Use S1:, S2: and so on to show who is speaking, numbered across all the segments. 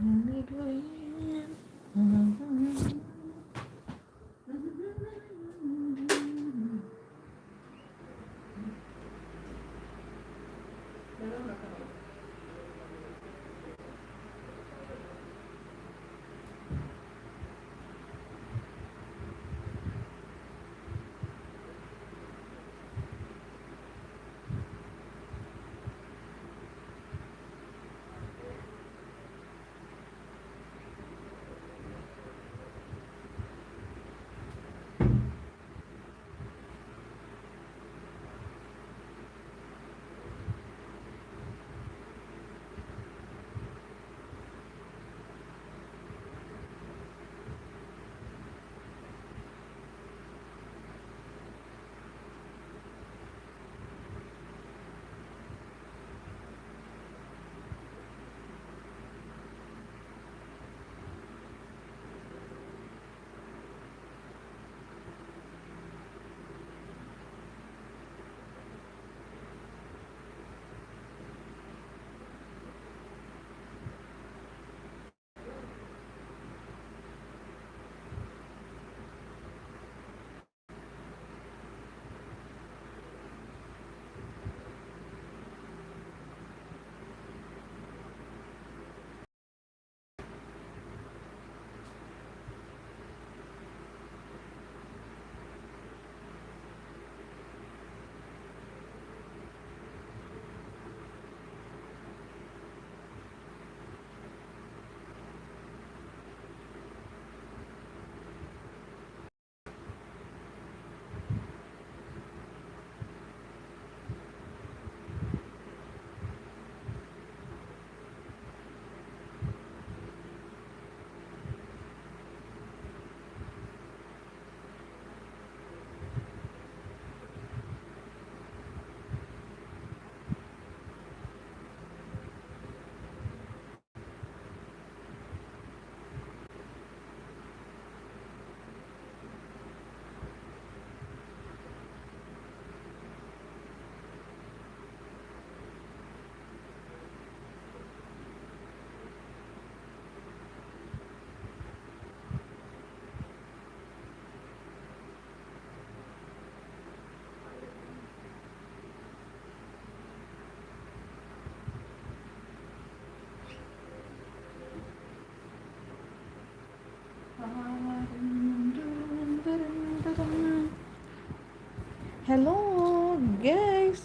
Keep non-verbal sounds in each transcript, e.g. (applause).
S1: Mm-hmm.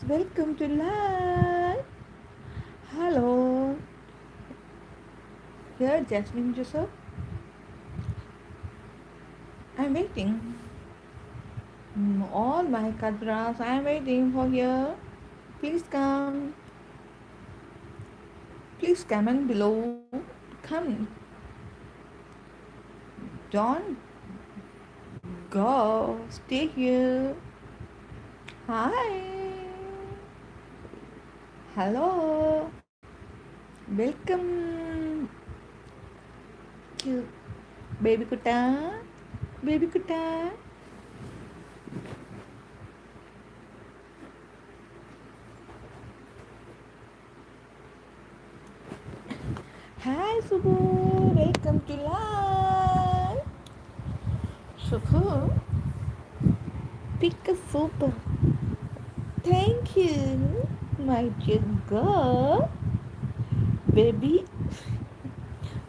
S1: Welcome to live. Hello, here Jasmine Joseph. I'm waiting. Mm, All my kadras, I'm waiting for you. Please come. Please comment below. Come. Don't go. Stay here. Hi. Hello welcome baby Gutta baby Gutta hi Subu welcome to Lal Subu big super thank you my dear girl. Baby.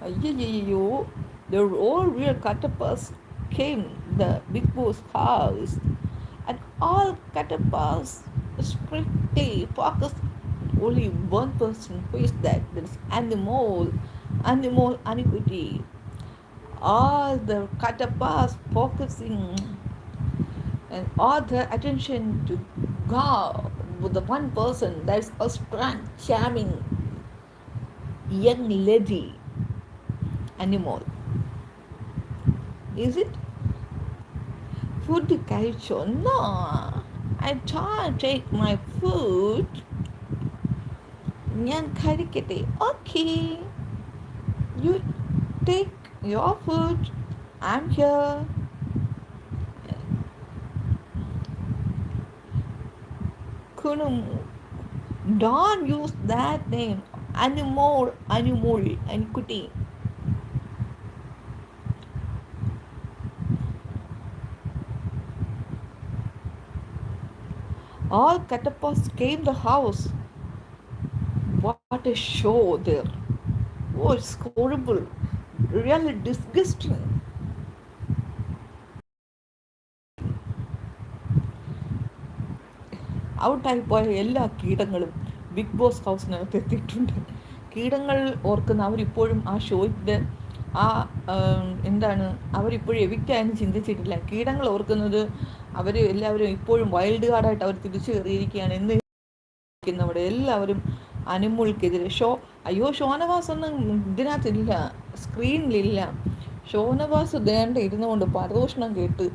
S1: Ayyo, the all real catapults came the big boss house, and all catapults strictly focused only one person who is that that's animal, animal iniquity. All the catapults focusing and all the attention to God the one person that's a strong, charming young lady animal. Is it? Food കഴിച്ചോ? No. I can't take my food. ഞാൻ കഴിക്കട്ടെ Okay. You take your food. I'm couldn't. Don't use that name. anymore Animal, animal, iniquity. All catapults came the house. What a show there. Oh, it's horrible. Really disgusting. ഔട്ടായി പോയ എല്ലാ കീടങ്ങളും big boss ഹൗസിനകത്ത് എത്തിയിട്ടുണ്ട്. കീടങ്ങൾ ഓർക്കുന്ന അവരിപ്പോഴും ആ ഷോയ്ക്ക് ആ എന്താണ് അവരിപ്പോഴും ആയെന്ന് ചിന്തിച്ചിട്ടില്ല. കീടങ്ങൾ ഓർക്കുന്നത് അവർ എല്ലാവരും ഇപ്പോഴും വൈൽഡ് കാർഡായിട്ട് അവർ തിരിച്ചു കയറിയിരിക്കുകയാണ് എന്ന് എല്ലാവരും അനുമുൾക്കെതിരെ. ഷോ അയ്യോ ഷോനവാസ് ഒന്നും ഇതിനകത്തില്ല. സ്ക്രീനിലില്ല ഷോനവാസ് ദേണ്ട ഇരുന്നുകൊണ്ട് പരദൂഷണം കേട്ട്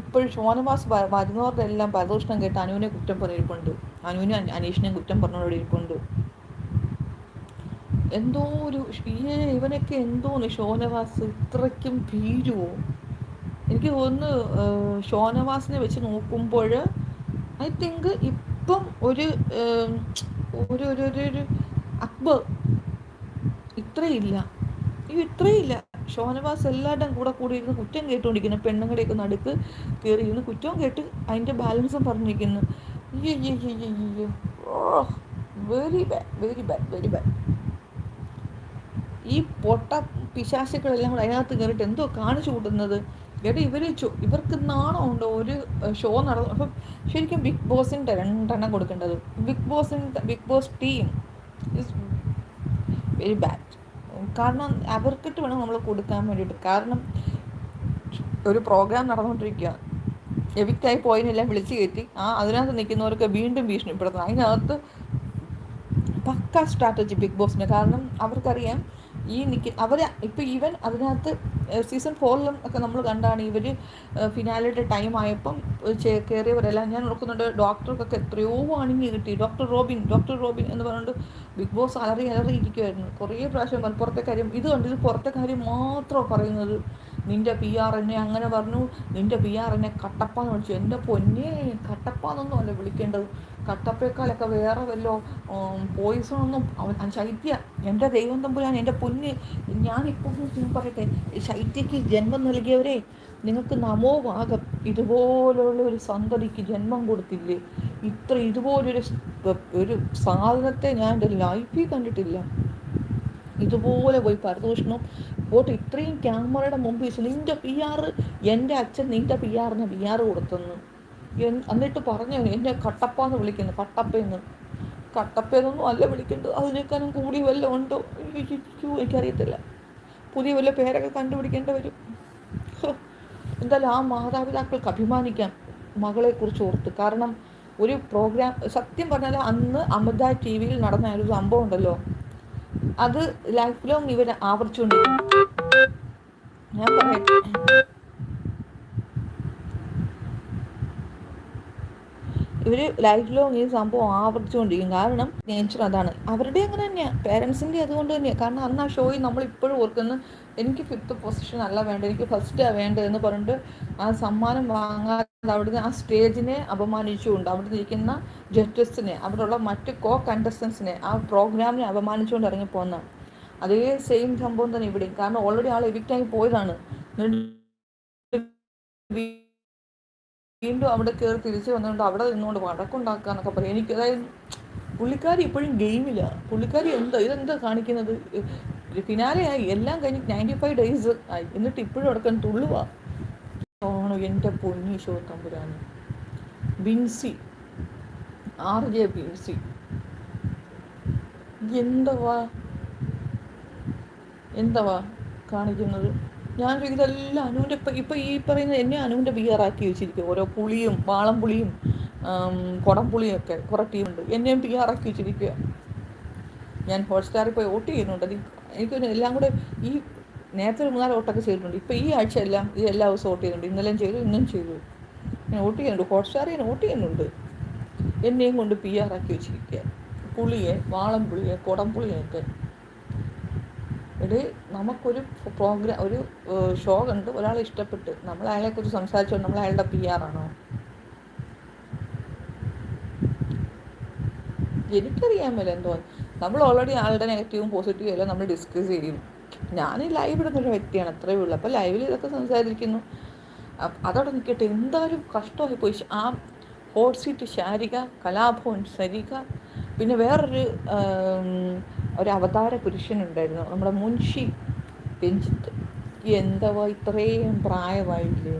S1: ഇപ്പോഴും ഷോനവാസ് വരുന്നവരുടെ എല്ലാം പരദൂഷണം കേട്ട് അനുവിനെ കുറ്റം പറഞ്ഞിരിപ്പുണ്ട്. അനുവിനെ അനീഷിനെ കുറ്റം പറഞ്ഞോടെ ഇരിപ്പുണ്ട് എന്തോ ഒരു ഇവനൊക്കെ എന്തോന്ന് ഷോനവാസ് ഇത്രയ്ക്കും ഭീരുവോ? എനിക്ക് തോന്നുന്നു ഷോനവാസിനെ വെച്ച് നോക്കുമ്പോൾ ഐ തിങ്ക് ഇപ്പം ഒരു ഒരു ഒരു അക്ബർ ഇത്രയില്ല. ഇത്രയില്ല. ഷോനവാസ് എല്ലാവരുടെയും കൂടെ കൂടി ഇരുന്ന് കുറ്റം കേട്ടുകൊണ്ടിരിക്കുന്നു. പെണ്ണുങ്ങളുടെയൊക്കെ നടുക്ക് കയറി ഇരുന്ന് കുറ്റവും കേട്ട് അതിന്റെ ബാലൻസും പറഞ്ഞിരിക്കുന്നു. Very bad very bad very bad ഈ പൊട്ട പിശാശുക്കളെല്ലാം കൂടെ അതിനകത്ത് കയറിയിട്ട് എന്തോ കാണിച്ചു കൂട്ടുന്നത്? എടാ ഇവർ ഇവർക്ക് നാണമുണ്ടോ ഒരു ഷോ നടന്നു അപ്പം ശരിക്കും ബിഗ് ബോസിന്റെ രണ്ടെണ്ണം കൊടുക്കേണ്ടത്. ബിഗ് ബോസിന്റെ big boss team is very bad കാരണം അവർക്കിട്ട് വേണം നമ്മൾ കൊടുക്കാൻ വേണ്ടിയിട്ട്. കാരണം ഒരു പ്രോഗ്രാം നടന്നുകൊണ്ടിരിക്കുക എവിക്റ്റായി പോയതിനെല്ലാം വിളിച്ചു കയറ്റി. ആ അതിനകത്ത് നിൽക്കുന്നവർക്ക് വീണ്ടും ഭീഷണിപ്പെടുത്തണം അതിനകത്ത് പക്ക സ്ട്രാറ്റജി ബിഗ് ബോസിന് കാരണം അവർക്കറിയാം ഈ നിൽക്കുന്ന അവർ ഇപ്പം ഈവൻ അതിനകത്ത് സീസൺ ഫോറിലും ഒക്കെ നമ്മൾ കണ്ടാണ് ഇവർ ഫിനാലിയുടെ ടൈം ആയപ്പം കയറിയവരെല്ലാം ഞാൻ നോക്കുന്നുണ്ട് ഡോക്ടർക്കൊക്കെ എത്രയോ വാണിങ്ങി കിട്ടി. ഡോക്ടർ റോബിൻ ഡോക്ടർ റോബിൻ എന്ന് പറഞ്ഞുകൊണ്ട് ബിഗ് ബോസ് അലറി അലറി ഇരിക്കുമായിരുന്നു കുറേ പ്രാവശ്യം പുറത്തെ കാര്യം ഇത് കണ്ടിട്ട് പുറത്തെ കാര്യം മാത്രമാണ് പറയുന്നത് നിന്റെ പി ആർ എന്നെ അങ്ങനെ പറഞ്ഞു നിന്റെ പി ആർ എന്നെ കട്ടപ്പ എന്ന് വിളിച്ചു. എന്റെ പൊന്നെ കട്ടപ്പ എന്നൊന്നും അല്ല വിളിക്കേണ്ടത്. കട്ടപ്പേക്കാളൊക്കെ വേറെ വല്ലോ പോയിസണൊന്നും അവൻ ശൈത്യ എന്റെ ദൈവം തമ്പുരാൻ എന്റെ പൊന്ന് ഞാനിപ്പോൾ പറയട്ടെ ശൈത്യക്ക് ജന്മം നൽകിയവരെ നിങ്ങൾക്ക് നമോവാകം ഇതുപോലുള്ള ഒരു സന്തതിക്ക് ജന്മം കൊടുത്തില്ലേ? ഇത്ര ഇതുപോലൊരു ഒരു സാധനത്തെ ഞാൻ എന്റെ ലൈഫിൽ കണ്ടിട്ടില്ല. ഇതുപോലെ പോയി പരദൂഷണം പോട്ട് ഇത്രയും ക്യാമറയുടെ മുമ്പ് വെച്ചു നിന്റെ പി ആർ എന്റെ അച്ഛൻ നിന്റെ പി ആറിന് പി ആർ കൊടുത്തെന്ന്. എന്നിട്ട് പറഞ്ഞു എന്നെ കട്ടപ്പാന്ന് വിളിക്കുന്നു. കട്ടപ്പയെന്ന് കട്ടപ്പയെന്നൊന്നും അല്ല വിളിക്കേണ്ടത്. അതിനേക്കാളും കൂടി വല്ല ഉണ്ടോ? എനിക്കറിയത്തില്ല. പുതിയ വല്ല പേരൊക്കെ കണ്ടുപിടിക്കേണ്ടി വരും. എന്തായാലും ആ മാതാപിതാക്കൾക്ക് അഭിമാനിക്കാം മകളെ കുറിച്ച് ഓർത്ത്. കാരണം ഒരു പ്രോഗ്രാം സത്യം പറഞ്ഞാൽ അന്ന് അമൃത ടി വിയിൽ നടന്ന ഒരു സംഭവം ഉണ്ടല്ലോ. അത് ലൈഫ് ലോങ് ഇവർ ആവർത്തിച്ചുകൊണ്ടിരിക്കും. ഞാൻ പറയട്ടെ. ഇവർ ലൈഫ് ലോങ് ഈ സംഭവം ആവർത്തിച്ചുകൊണ്ടിരിക്കും. കാരണം നേച്ചർ അതാണ്. അവരുടെ അങ്ങനെ തന്നെയാണ് പേരൻസിന്റെ അതുകൊണ്ട് തന്നെയാണ് കാരണം അന്ന് ആ ഷോയിൽ നമ്മൾ ഇപ്പോഴും ഓർക്കുന്നു എനിക്ക് ഫിഫ്ത്ത് പൊസിഷൻ അല്ല വേണ്ട എനിക്ക് ഫസ്റ്റാണ് വേണ്ടത് എന്ന് പറഞ്ഞിട്ട് ആ സമ്മാനം വാങ്ങാതെ അവിടുന്ന് ആ സ്റ്റേജിനെ അപമാനിച്ചുകൊണ്ട് അവിടെ ഇരിക്കുന്ന ജഡ്ജസിനെ അവിടെയുള്ള മറ്റ് കോ കണ്ടസ്റ്റൻസിനെ ആ പ്രോഗ്രാമിനെ അപമാനിച്ചുകൊണ്ട് ഇറങ്ങി ഇറങ്ങിപ്പോന്ന. അതേ സെയിം സംഭവം തന്നെ ഇവിടെയും. കാരണം ഓൾറെഡി ആൾ എവിക്റ്റായി പോയതാണ്. വീണ്ടും അവിടെ കയറി തിരിച്ചു വന്നുകൊണ്ട് അവിടെ നിന്നുകൊണ്ട് വഴക്കുണ്ടാക്കുക എന്നൊക്കെ പറയും. എനിക്ക് അതായത് പുള്ളിക്കാരി ഇപ്പോഴും ഗെയിമില്ല പുള്ളിക്കാരി എന്താ? ഇതെന്താ കാണിക്കുന്നത്? ഫിനാലെ ആയി എല്ലാം കഴിഞ്ഞ് നയന്റി ഫൈവ് ഡേയ്സ് ആയി. എന്നിട്ട് ഇപ്പോഴും അടക്കം തുള്ളുക ആണോ എന്റെ പൊന്നി ഷോ തമ്പുരാന്? ബിൻസി. R J Binsy. എന്തവാ എന്തവാ കാണിക്കുന്നത്? ഞാൻ ഇതെല്ലാം അനുവിന്റെ ഇപ്പം ഇപ്പം ഈ പറയുന്ന എന്നെ അനുവിന്റെ ബിയറാക്കി വെച്ചിരിക്കും. ഓരോ പുളിയും വാളം പുളിയും കുടം പുളിയും ഒക്കെ കുറേ ടീമുണ്ട് എന്നെയും ബിയറാക്കി വെച്ചിരിക്കുക ഞാൻ ഹോട്ട്സ്റ്റാറിൽ പോയി വോട്ട് ചെയ്യുന്നുണ്ട്. അത് എനിക്ക് എല്ലാം കൂടെ ഈ നേരത്തെ ഒരു മൂന്നാൽ വോട്ടൊക്കെ ചെയ്തിട്ടുണ്ട്. ഇപ്പം ഈ ആഴ്ച എല്ലാം ഇത് എല്ലാ ദിവസവും വോട്ട് ചെയ്യുന്നുണ്ട്. ഇന്നലെയും ചെയ്തു ഇന്നും ചെയ്തു. ഞാൻ വോട്ട് ചെയ്യുന്നുണ്ട്. ഹോട്ട്സ്റ്റാറിൽ ഞാൻ വോട്ട് ചെയ്യുന്നുണ്ട്. എന്നെയും കൊണ്ട് പി വെച്ചിരിക്കുക പുളിയെ വാളം പുളിയെ കുടംപുളിയൊക്കെ ഇത് നമുക്കൊരു പ്രോഗ്രാം ഒരു ഷോ കണ്ട് ഒരാളെ ഇഷ്ടപ്പെട്ട് നമ്മൾ അയാളെക്കുറിച്ച് സംസാരിച്ചുകൊണ്ട് നമ്മൾ അയാളുടെ പി ആർ ആണോ? എനിക്കറിയാൻ മേലെ എന്തോ. നമ്മൾ ഓൾറെഡി ആളുടെ നെഗറ്റീവും പോസിറ്റീവും എല്ലാം നമ്മൾ ഡിസ്കസ് ചെയ്യും. ഞാൻ ഈ ലൈവ് ഇടുന്നൊരു വ്യക്തിയാണ് അത്രയേ ഉള്ളൂ. അപ്പോൾ ലൈവിൽ ഇതൊക്കെ സംസാരിക്കുന്നു. അതോടെ നിൽക്കട്ടെ എന്തായാലും കഷ്ടമായി പോയി ആ ഹോട്ട് സീറ്റ് ശാരിക കലാഭവൻ സരിക പിന്നെ വേറൊരു ഒരു അവതാര പുരുഷനുണ്ടായിരുന്നു. നമ്മുടെ മുൻഷി രഞ്ജിത്ത്. എന്തോ ഇത്രയും പ്രായമായില്ലേ?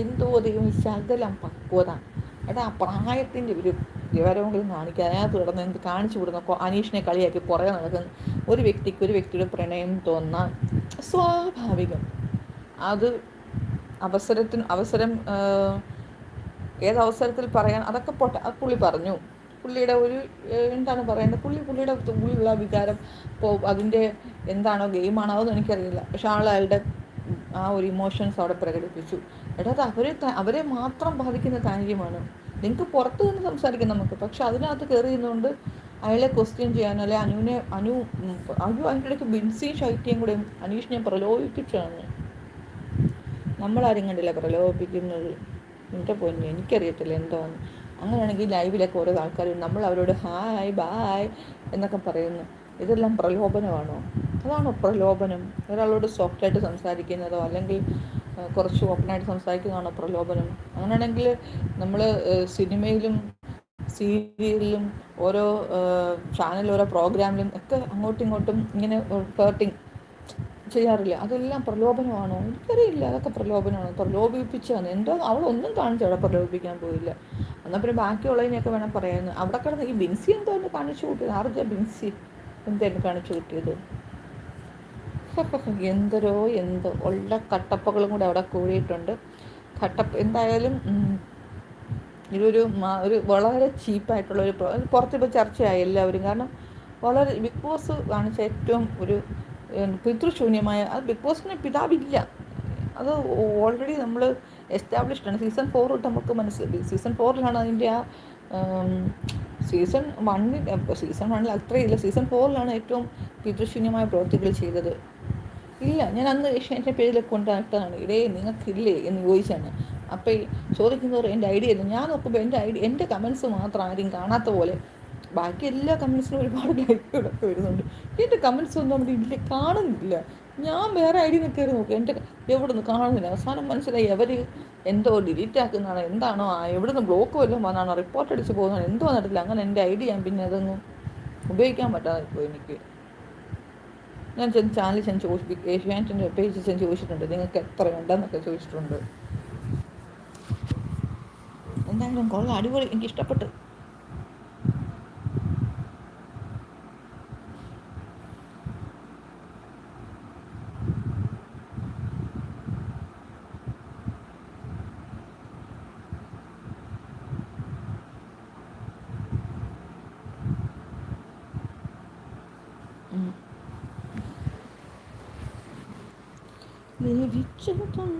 S1: എന്തോ ദൈവം ശകലം പക്വത. എടാ ആ പ്രായത്തിന്റെ ഒരു വിവരമെങ്കിലും കാണിക്കുക അതിനകത്ത് കിടന്ന് എന്ത് കാണിച്ചു വിടുന്ന അനീഷിനെ കളിയാക്കി പുറകെ നടക്കുന്ന ഒരു വ്യക്തിക്ക് ഒരു വ്യക്തിയുടെ പ്രണയം തോന്നാൻ സ്വാഭാവികം. അത് അവസരത്തിന് അവസരം ഏതവസരത്തിൽ പറയാൻ അതൊക്കെ പോട്ടെ. പുള്ളി പറഞ്ഞു. പുള്ളിയുടെ ഒരു എന്താണ് പറയേണ്ടത് പുള്ളി പുള്ളിയുടെ ഉള്ളിലുള്ള വികാരം ഇപ്പോൾ അതിന്റെ എന്താണോ ഗെയിമാണോ അതൊന്നും എനിക്കറിയില്ല. പക്ഷെ ആൾ അയാളുടെ ആ ഒരു ഇമോഷൻസ് അവിടെ പ്രകടിപ്പിച്ചു. എടാ അത് അവരെ അവരെ മാത്രം ബാധിക്കുന്ന കാര്യമാണ്. നിങ്ങൾക്ക് പുറത്ത് നിന്ന് സംസാരിക്കാം നമുക്ക്. പക്ഷെ അതിനകത്ത് കയറി നിന്നുകൊണ്ട് അയാളെ ക്വസ്റ്റ്യൻ ചെയ്യാൻ അല്ലെ അനുവിനെ അനു അനു അതിന്റെ ഇടയ്ക്ക് ബിൻസിയും ശൈത്യം കൂടെ അനീഷിനെ പ്രലോഭിപ്പിച്ചാണ് നമ്മളാരും കണ്ടില്ല പ്രലോഭിപ്പിക്കുന്നത്. എന്റെ പൊന്നു എനിക്കറിയത്തില്ല എന്താന്ന്. അങ്ങനെയാണെങ്കിൽ ലൈവിലൊക്കെ ഓരോ ആൾക്കാർ നമ്മൾ അവരോട് ഹായ് ബായ് എന്നൊക്കെ പറയുന്നു. ഇതെല്ലാം പ്രലോഭനമാണോ? അതാണോ പ്രലോഭനം? ഒരാളോട് സോഫ്റ്റായിട്ട് സംസാരിക്കുന്നതോ അല്ലെങ്കിൽ കുറച്ച് ഓപ്പണായിട്ട് സംസാരിക്കുന്നതാണോ പ്രലോഭനം? അങ്ങനെയാണെങ്കിൽ നമ്മൾ സിനിമയിലും സീരിയലിലും ഓരോ ചാനൽ ഓരോ പ്രോഗ്രാമിലും ഒക്കെ അങ്ങോട്ടും ഇങ്ങോട്ടും ഇങ്ങനെ ഫേർട്ടിങ് ചെയ്യാറില്ല. അതെല്ലാം പ്രലോഭനമാണോ? എനിക്കറിയില്ല. അതൊക്കെ പ്രലോഭനമാണോ. പ്രലോഭിപ്പിച്ചാണ്. എന്തോ അവളൊന്നും കാണിച്ചു അവിടെ പ്രലോഭിപ്പിക്കാൻ പോയില്ല എന്നാൽ പിന്നെ ബാക്കിയുള്ളതിനെയൊക്കെ വേണം പറയാമെന്ന് അവിടെ കിടന്ന് ഈ ബിൻസി എന്തോ ഒന്ന് കാണിച്ചു കൂട്ടിയത്. ആർജ ബിൻസി എന്തായിരുന്നു കാണിച്ചു കിട്ടിയത്? (laughs) എന്തരോ എന്തോ. ഉള്ള കട്ടപ്പകളും കൂടെ അവിടെ കൂടിയിട്ടുണ്ട്. കട്ടപ്പ എന്തായാലും ഇതൊരു ഒരു വളരെ ചീപ്പായിട്ടുള്ള ഒരു പുറത്തിപ്പോൾ ചർച്ചയായി എല്ലാവരും. കാരണം വളരെ ബിഗ് ബോസ് കാണിച്ച ഏറ്റവും ഒരു പിതൃശൂന്യമായ അത് ബിഗ് ബോസിന് പിതാവില്ല. അത് ഓൾറെഡി നമ്മൾ എസ്റ്റാബ്ലിഷ്ഡ് ആണ്. സീസൺ ഫോർ നമുക്ക് മനസ്സിലായി സീസൺ ഫോറിലാണ് അതിന്റെ ആ സീസൺ വണ്ണിൽ സീസൺ വണ്ണിൽ അത്രയില്ല. സീസൺ ഫോറിലാണ് ഏറ്റവും പിതൃശൂന്യമായ പ്രവൃത്തികൾ ചെയ്തത്. ഇല്ല ഞാൻ അന്ന് എന്റെ പേരിൽ കൊണ്ടാട്ടതാണ് ഇടേ നിങ്ങൾക്കില്ലേ എന്ന് ചോദിച്ചാണ്. അപ്പോൾ ചോദിക്കുന്നവർ എന്റെ ഐഡിയ ഇല്ല ഞാൻ നോക്കുമ്പോൾ എന്റെ ഐഡിയ എന്റെ കമൻസ് മാത്രം ആരും കാണാത്ത പോലെ. ബാക്കി എല്ലാ കമൻസിനും ഒരുപാട് ലൈക്കുകളൊക്കെ വരുന്നുണ്ട്. എന്റെ കമൻസ് ഒന്നും അവിടെ ഇല്ല കാണുന്നില്ല. ഞാൻ വേറെ ഐ ഡി കയറി നോക്കും. എന്റെ എവിടെ നിന്ന് കാണുന്നില്ല. അവസാനം മനസ്സിലായി അവർ എന്തോ ഡിലീറ്റ് ആക്കുന്നതാണ്. എന്താണോ? എവിടെ നിന്ന് ബ്ലോക്ക് വല്ലതും വന്നാണോ? റിപ്പോർട്ട് അടിച്ച് പോകുന്നതാണ്. എന്തോ നടത്തില്ല അങ്ങനെ എന്റെ ഐ ഡി ഞാൻ പിന്നെ അതൊന്നും ഉപയോഗിക്കാൻ പറ്റാതെ ഇപ്പോൾ എനിക്ക്. ഞാൻ ചെന്ന് ചാനൽ ചെന്ന് ചോദിച്ചു ഏഷ്യാനെറ്റിന്റെ പേജ് ചെന്ന് ചോദിച്ചിട്ടുണ്ട്. നിങ്ങൾക്ക് എത്ര ഉണ്ടെന്നൊക്കെ ചോദിച്ചിട്ടുണ്ട്. എന്തായാലും കൊള്ളാം അടിപൊളി. എനിക്ക് ഇഷ്ടപ്പെട്ടു. ലഭിച്ചതും